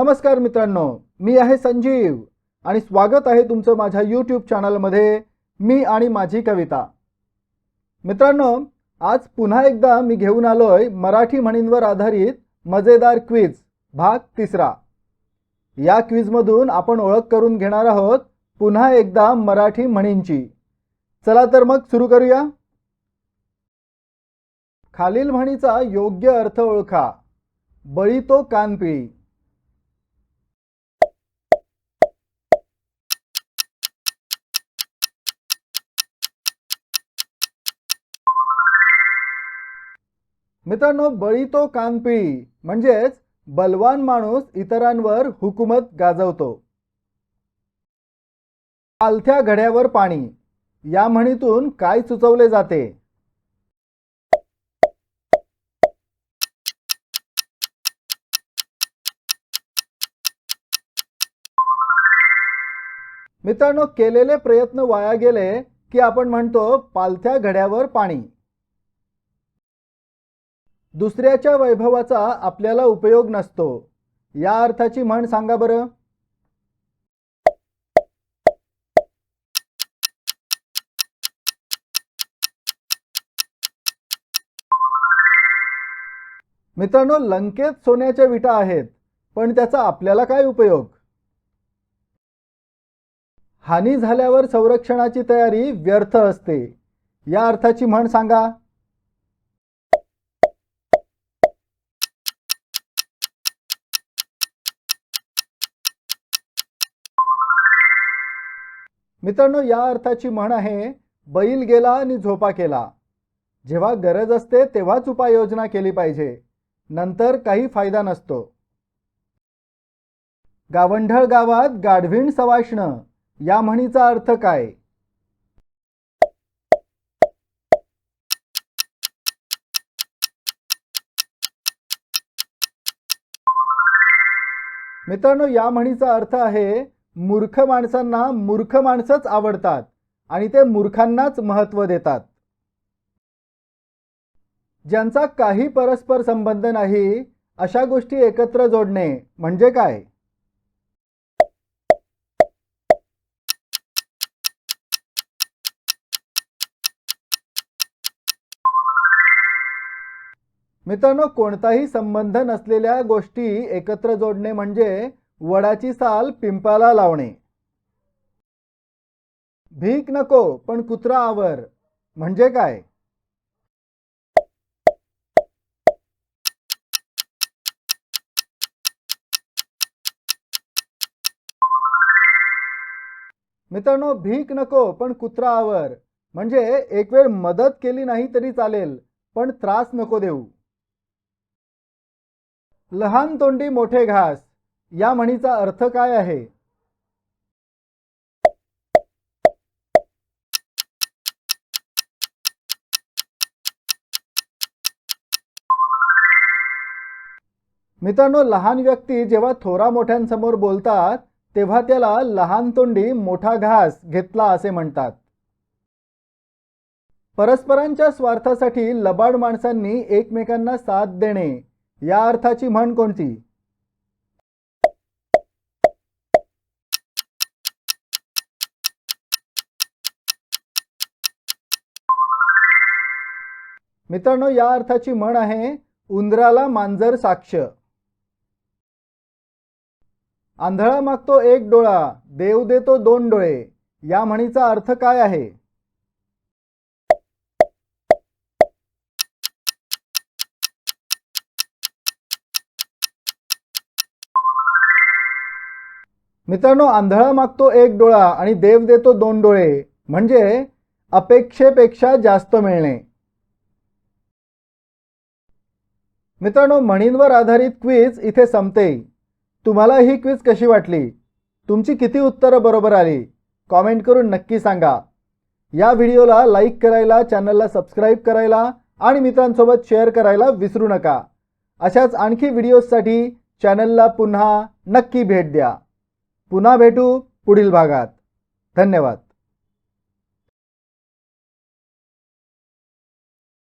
नमस्कार मित्रांनो मी आहे संजीव आणि स्वागत आहे तुमचं माझ्या यूट्यूब चॅनलमध्ये मी आणि माझी कविता. मित्रांनो आज पुन्हा एकदा मी घेऊन आलोय मराठी म्हणींवर आधारित मजेदार क्विज भाग तिसरा. या क्विजमधून आपण ओळख करून घेणार आहोत पुन्हा एकदा मराठी म्हणींची. चला तर मग सुरू करूया. खालील म्हणीचा योग्य अर्थ ओळखा. बळी तो कानपिळी. मित्रांनो बळी तो कानपिळी म्हणजेच बलवान माणूस इतरांवर हुकूमत गाजवतो. पालथ्या घड्यावर पाणी या म्हणीतून काय सुचवले जाते? मित्रांनो केलेले प्रयत्न वाया गेले की आपण म्हणतो पालथ्या घड्यावर पाणी. दुसऱ्याच्या वैभवाचा आपल्याला उपयोग नसतो. या अर्थाची म्हण सांगा बरं. मित्रांनो लंकेत सोन्याच्या विटा आहेत पण त्याचा आपल्याला काय उपयोग? हानी झाल्यावर संरक्षणाची तयारी व्यर्थ असते. या अर्थाची म्हण सांगा. मित्रांनो या अर्थाची म्हण आहे बैल गेला आणि झोपा केला. जेव्हा गरज असते तेव्हाच उपाययोजना केली पाहिजे. नंतर काही फायदा नसतो. गावंढळ गावात गाढवीण सवाष्ण या म्हणीचा अर्थ काय? मित्रांनो या म्हणीचा अर्थ आहे मूर्ख माणसांना मूर्ख माणसंच आवडतात आणि ते मूर्खांनाच महत्त्व देतात. ज्यांचा काही परस्पर संबंध नाही अशा गोष्टी एकत्र जोडणे म्हणजे काय? मित्रांनो कोणताही संबंध नसलेल्या गोष्टी एकत्र जोडणे म्हणजे वडाची साल पिंपाला लावणे. भीक नको पण कुत्रा आवर. म्हणजे काय? मित्रांनो भीक नको पण कुत्रा आवर. म्हणजे एक वेळ मदत केली नाही तरी चालेल पण त्रास नको देऊ. लहान तोंडी मोठे घास. या म्हणीचा अर्थ काय आहे? मित्रांनो लहान व्यक्ती जेव्हा थोरा मोठ्यांसमोर बोलतात तेव्हा त्याला लहान तोंडी मोठा घास घेतला असे म्हणतात. परस्परांच्या स्वार्थासाठी लबाड माणसांनी एकमेकांना साथ देणे या अर्थाची म्हण कोणती? मित्रांनो या अर्थाची म्हण आहे उंदराला मांजर साक्ष. आंधळा मागतो एक डोळा देव देतो दोन डोळे. या म्हणीचा अर्थ काय आहे? मित्रांनो आंधळा मागतो एक डोळा आणि देव देतो दोन डोळे. म्हणजे अपेक्षेपेक्षा जास्त मिळणे. मित्रांनो म्हणींवर आधारित क्विज इथे संपते. तुम्हाला ही क्विज कशी वाटली? तुमची किती उत्तरं बरोबर आली? कॉमेंट करून नक्की सांगा. या व्हिडिओला लाईक करायला चॅनलला सबस्क्राईब करायला आणि मित्रांसोबत शेअर करायला विसरू नका. अशाच आणखी व्हिडिओजसाठी चॅनलला पुन्हा नक्की भेट द्या. पुन्हा भेटू पुढील भागात. धन्यवाद.